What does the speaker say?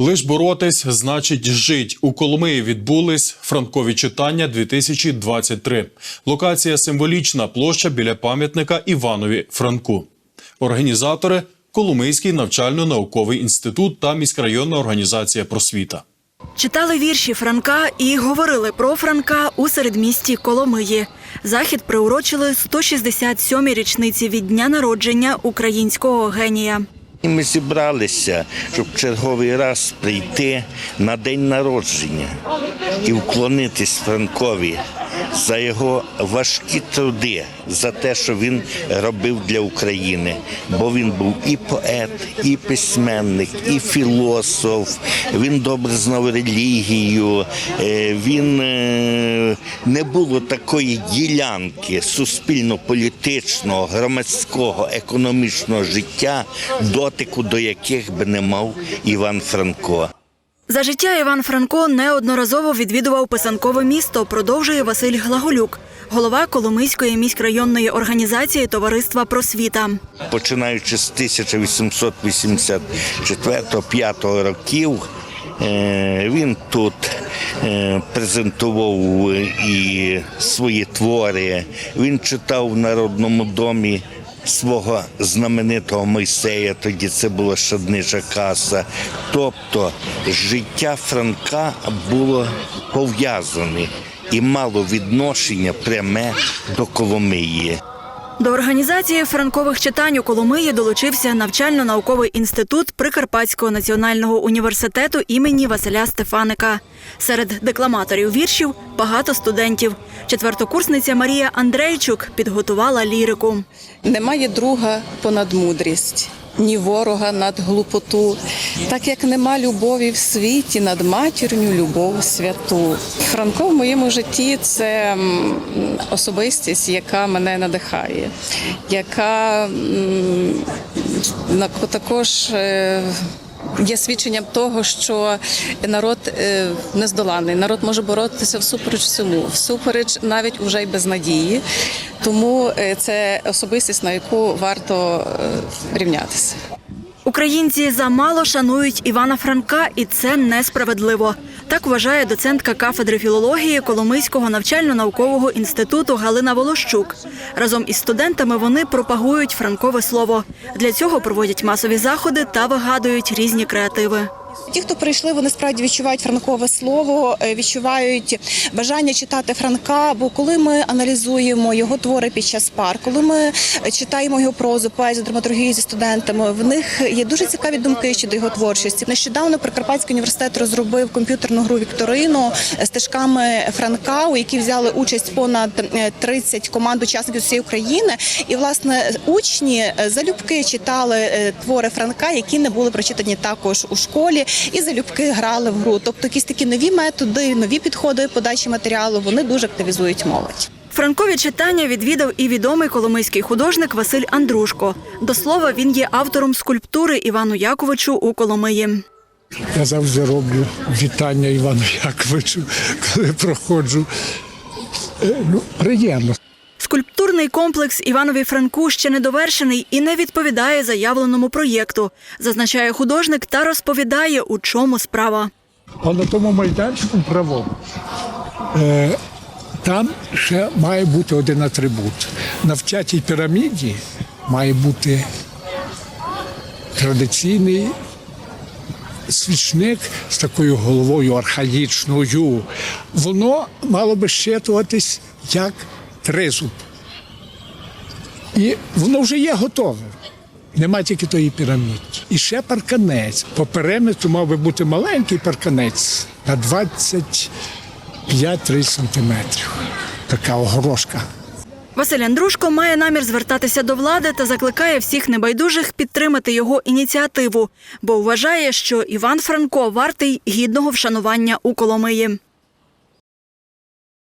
Лиш боротись значить жить. У Коломиї відбулись франкові читання 2023. Локація символічна площа біля пам'ятника Іванові Франку. Організатори Коломийський навчально-науковий інститут та міськрайонна організація просвіта. Читали вірші Франка і говорили про Франка у середмісті Коломиї. Захід приурочили 167-й річниці від дня народження українського генія. І ми зібралися, щоб черговий раз прийти на день народження і вклонитись Франкові за його важкі труди, за те, що він робив для України. Бо він був і поет, і письменник, і філософ. Він добре знав релігію. е, Він е, не було такої ділянки суспільно-політичного, громадського, економічного життя, дотику до яких би не мав Іван Франко. За життя Іван Франко неодноразово відвідував писанкове місто, продовжує Василь Глаголюк, голова Коломийської міськрайонної організації Товариства просвіта. Починаючи з 1884-5 років, е, він тут е, презентував і свої твори. Він читав в Народному домі свого знаменитого Мойсея, тоді це була Шаднижа каса. Тобто життя Франка було пов'язане і мало відношення пряме до Коломиї. До організації франкових читань у Коломиї долучився навчально-науковий інститут Прикарпатського національного університету імені Василя Стефаника. Серед декламаторів віршів багато студентів. Четвертокурсниця Марія Андрейчук підготувала лірику. Немає друга понад мудрість, ні ворога над глупоту, так як нема любові в світі над матірню любов святу. Франко в моєму житті це особистість, яка мене надихає, яка також. Е, Є свідченням того, що народ нездоланий. Народ може боротися всупереч всьому, всупереч навіть уже й без надії. Тому е, це особистість, на яку варто е, рівнятися. Українці замало шанують Івана Франка, і це несправедливо. Так вважає доцентка кафедри філології Коломийського навчально-наукового інституту Галина Волощук. Разом із студентами вони пропагують франкове слово. Для цього проводять масові заходи та вигадують різні креативи. Ті, хто прийшли, вони справді відчувають франкове слово, е, відчувають бажання читати Франка. Бо коли ми аналізуємо його твори під час пар, коли ми читаємо його прозу, поезію, драматургію зі студентами, в них є дуже цікаві думки щодо його творчості. Нещодавно Прикарпатський університет розробив комп'ютерну гру Вікторину з стежками Франка, у якій взяли участь понад е, 30 команд учасників з України. І власне учні е, залюбки читали е, твори Франка, які не були прочитані також у школі, і залюбки грали в гру. Тобто, якісь такі нові методи, нові підходи подачі матеріалу вони дуже активізують молодь. Франкові читання відвідав і відомий коломийський художник Василь Андрушко. До слова, він є автором скульптури Івану Яковичу у Коломиї. Я завжди роблю вітання Івану Яковичу, коли проходжу. Е, Ну, приємно. Скульптурний комплекс Іванові Франку ще не довершений і не відповідає заявленому проєкту, зазначає художник та розповідає, у чому справа. А на тому майданчику право. Е, там ще має бути один атрибут. На втятій піраміді має бути традиційний свічник з такою головою архаїчною. Воно мало би щитуватись як тризуб. І воно вже є готове. Нема тільки тої піраміди. І ще парканець. По периметру мав би бути маленький парканець на 25-30 сантиметрів. Така огорошка. Василь Андрушко має намір звертатися до влади та закликає всіх небайдужих підтримати його ініціативу, бо вважає, що Іван Франко вартий гідного вшанування у Коломиї.